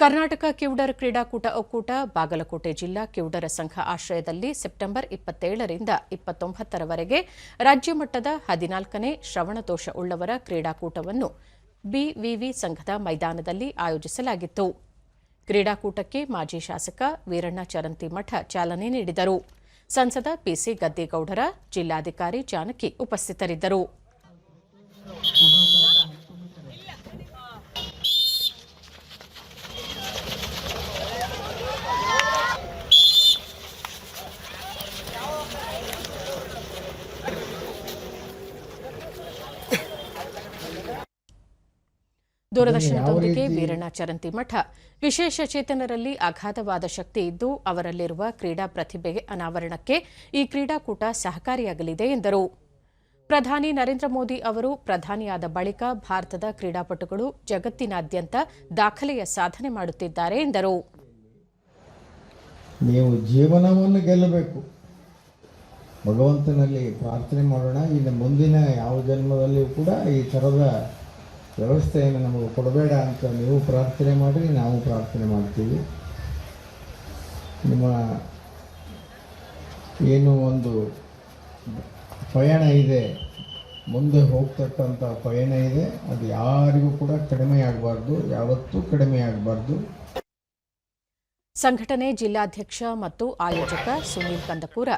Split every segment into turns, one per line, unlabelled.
ಕರ್ನಾಟಕ ಕಿವುಡರ ಕ್ರೀಡಾಕೂಟ ಒಕ್ಕೂಟ, ಬಾಗಲಕೋಟೆ ಜಿಲ್ಲಾ ಕಿವುಡರ ಸಂಘ ಆಶ್ರಯದಲ್ಲಿ ಸೆಪ್ಟೆಂಬರ್ ಇಪ್ಪತ್ತೇಳರಿಂದ ಇಪ್ಪತ್ತೊಂಬತ್ತರವರೆಗೆ ರಾಜ್ಯ ಮಟ್ಟದ ಹದಿನಾಲ್ಕನೇ ಶ್ರವಣದೋಷ ಉಳ್ಳವರ ಕ್ರೀಡಾಕೂಟವನ್ನು ಬಿವಿವಿ ಸಂಘದ ಮೈದಾನದಲ್ಲಿ ಆಯೋಜಿಸಲಾಗಿತ್ತು. ಕ್ರೀಡಾಕೂಟಕ್ಕೆ ಮಾಜಿ ಶಾಸಕ ವೀರಣ್ಣ ಚರಂತಿಮಠ ಚಾಲನೆ ನೀಡಿದರು. ಸಂಸದ ಪಿಸಿ ಗದ್ದಿಗೌಡರ ಜಿಲ್ಲಾಧಿಕಾರಿ ಜಾನಕಿ ಉಪಸ್ಥಿತರಿದ್ದರು. ದೂರದರ್ಶನದೊಂದಿಗೆ ವೀರಣ್ಣ ಚರಂತಿಮಠ ವಿಶೇಷ ಚೇತನರಲ್ಲಿ ಅಗಾಧವಾದ ಶಕ್ತಿ ಇದ್ದು ಅವರಲ್ಲಿರುವ ಕ್ರೀಡಾ ಪ್ರತಿಭೆಗೆ ಅನಾವರಣಕ್ಕೆ ಈ ಕ್ರೀಡಾಕೂಟ ಸಹಕಾರಿಯಾಗಲಿದೆ ಎಂದರು. ಪ್ರಧಾನಿ ನರೇಂದ್ರ ಮೋದಿ ಅವರು ಪ್ರಧಾನಿಯಾದ ಬಳಿಕ ಭಾರತದ ಕ್ರೀಡಾಪಟುಗಳು ಜಗತ್ತಿನಾದ್ಯಂತ ದಾಖಲೆಯ ಸಾಧನೆ ಮಾಡುತ್ತಿದ್ದಾರೆ ಎಂದರು.
ನೀವು ಜೀವನವನ್ನು ಗೆಲ್ಲಬೇಕು. ಭಗವಂತನಲ್ಲಿ ಪ್ರಾರ್ಥನೆ ಮಾಡೋಣ. ಇನ್ನು ಮುಂದಿನ ಯಾವ ಜನ್ಮದಲ್ಲಿಯೂ ಕೂಡ ಈ ಥರದ ವ್ಯವಸ್ಥೆಯನ್ನು ನಮಗೆ ಕೊಡಬೇಡ ಅಂತ ನೀವು ಪ್ರಾರ್ಥನೆ ಮಾಡಿರಿ, ನಾವು ಪ್ರಾರ್ಥನೆ ಮಾಡ್ತೀವಿ. ನಿಮ್ಮ ಏನು ಒಂದು ಪಯಣ ಇದೆ, ಮುಂದೆ ಹೋಗ್ತಕ್ಕಂಥ ಪಯಣ ಇದೆ, ಅದು ಯಾರಿಗೂ ಕೂಡ ಕಡಿಮೆ ಆಗಬಾರ್ದು, ಯಾವತ್ತೂ ಕಡಿಮೆ ಆಗಬಾರ್ದು.
ಸಂಘಟನೆ ಜಿಲ್ಲಾಧ್ಯಕ್ಷ ಮತ್ತು ಆಯೋಜಕ ಸುನೀಲ್ ಕಂದಕೂರ,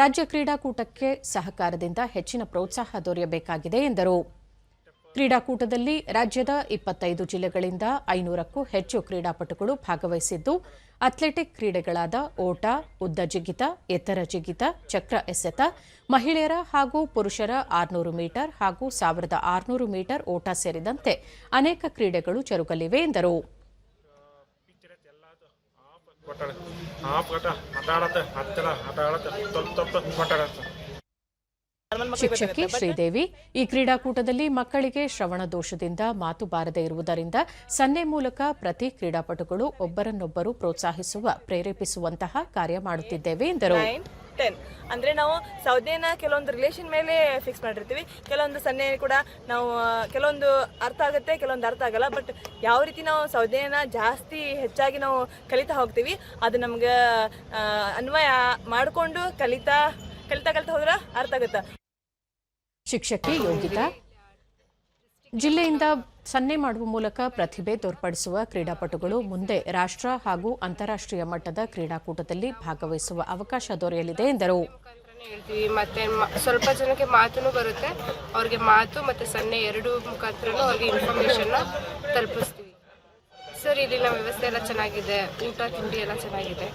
ರಾಜ್ಯ ಕ್ರೀಡಾಕೂಟಕ್ಕೆ ಸಹಕಾರದಿಂದ ಹೆಚ್ಚಿನ ಪ್ರೋತ್ಸಾಹ ದೊರೆಯಬೇಕಾಗಿದೆ ಎಂದರು. ಕ್ರೀಡಾಕೂಟದಲ್ಲಿ ರಾಜ್ಯದ ಇಪ್ಪತ್ತೈದು ಜಿಲ್ಲೆಗಳಿಂದ ಐನೂರಕ್ಕೂ ಹೆಚ್ಚು ಕ್ರೀಡಾಪಟುಗಳು ಭಾಗವಹಿಸಿದ್ದು, ಅಥ್ಲೆಟಿಕ್ ಕ್ರೀಡೆಗಳಾದ ಓಟ, ಉದ್ದ ಜಿಗಿತ, ಎತ್ತರ ಜಿಗಿತ, ಚಕ್ರ ಎಸೆತ, ಮಹಿಳೆಯರ ಹಾಗೂ ಪುರುಷರ ಆರುನೂರು ಮೀಟರ್ ಹಾಗೂ ಸಾವಿರದ ಆರುನೂರು ಮೀಟರ್ ಓಟ ಸೇರಿದಂತೆ ಅನೇಕ ಕ್ರೀಡೆಗಳು ಜರುಗಲಿವೆ ಎಂದರು.
ಆಟ ಆಟ ಆಡತ್ತೆ ಹತ್ತಿರ ಆಟ ಆಡತ್ತೆ ಸ್ವಲ್ಪ ಸ್ವಲ್ಪ ಕೊಟ್ಟಾಡತ್ತೆ
ಶಿಕ್ಷಕಿ ಶ್ರೀದೇವಿ ಈ ಕ್ರೀಡಾಕೂಟದಲ್ಲಿ ಮಕ್ಕಳಿಗೆ ಶ್ರವಣ ದೋಷದಿಂದ ಮಾತು ಬಾರದೇ ಇರುವುದರಿಂದ ಸನ್ನೆ ಮೂಲಕ ಪ್ರತಿ ಕ್ರೀಡಾಪಟುಗಳು ಒಬ್ಬರನ್ನೊಬ್ಬರು ಪ್ರೋತ್ಸಾಹಿಸುವ ಪ್ರೇರೇಪಿಸುವಂತಹ ಕಾರ್ಯ ಮಾಡುತ್ತಿದ್ದೇವೆ ಎಂದರು.
ಟೆನ್ ಅಂದರೆ ನಾವು ಸೌದೆನ ಕೆಲವೊಂದು ರಿಲೇಷನ್ ಮೇಲೆ ಫಿಕ್ಸ್ ಮಾಡಿರ್ತೀವಿ. ಕೆಲವೊಂದು ಸನ್ನೆ ಕೂಡ ನಾವು ಕೆಲವೊಂದು ಅರ್ಥ ಆಗುತ್ತೆ ಕೆಲವೊಂದು ಅರ್ಥ ಆಗಲ್ಲ ಬಟ್ ಯಾವ ರೀತಿ ನಾವು ಸೌದೆನ ಜಾಸ್ತಿ ಹೆಚ್ಚಾಗಿ ನಾವು ಕಲಿತಾ ಹೋಗ್ತೀವಿ ಅದು ನಮ್ಗೆ ಅನ್ವಯ ಮಾಡಿಕೊಂಡು ಕಲಿತಾ ಕಲಿತಾ ಕಲಿತಾ ಹೋದ್ರೆ ಅರ್ಥ ಆಗುತ್ತೆ.
ಶಿಕ್ಷಕಿ ಯೋಗಿತಾ. ಜಿಲ್ಲೆಯಿಂದ ಸನ್ನೆ ಮಾಡುವ ಮೂಲಕ ಪ್ರತಿಭೆ ತೋರ್ಪಡಿಸುವ ಕ್ರೀಡಾಪಟುಗಳು ಮುಂದೆ ರಾಷ್ಟ್ರ ಹಾಗೂ ಅಂತಾರಾಷ್ಟ್ರೀಯ ಮಟ್ಟದ ಕ್ರೀಡಾಕೂಟದಲ್ಲಿ ಭಾಗವಹಿಸುವ ಅವಕಾಶ ದೊರೆಯಲಿದೆ ಎಂದರು.
ಹೇಳ್ತೀವಿ, ಮತ್ತೆ ಸ್ವಲ್ಪ ಜನಕ್ಕೆ ಮಾತು ಬರುತ್ತೆ. ಅವ್ರಿಗೆ ಮಾತು ಮತ್ತೆ ಸನ್ನೆ ಎರಡು ಮುಖಾಂತರ ಅವ್ರಿಗೆ ಇನ್ಫಾರ್ಮೇಷನ್ನ ತಲುಪಿಸ್ತೀವಿ. ಸರ್, ಇಲ್ಲಿನ ವ್ಯವಸ್ಥೆ ಎಲ್ಲ ಚೆನ್ನಾಗಿದೆ, ಊಟ, ತಿಂಡಿ ಎಲ್ಲ ಚೆನ್ನಾಗಿದೆ.